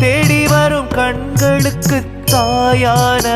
தேடி வரும் கண்களுக்கு தாயான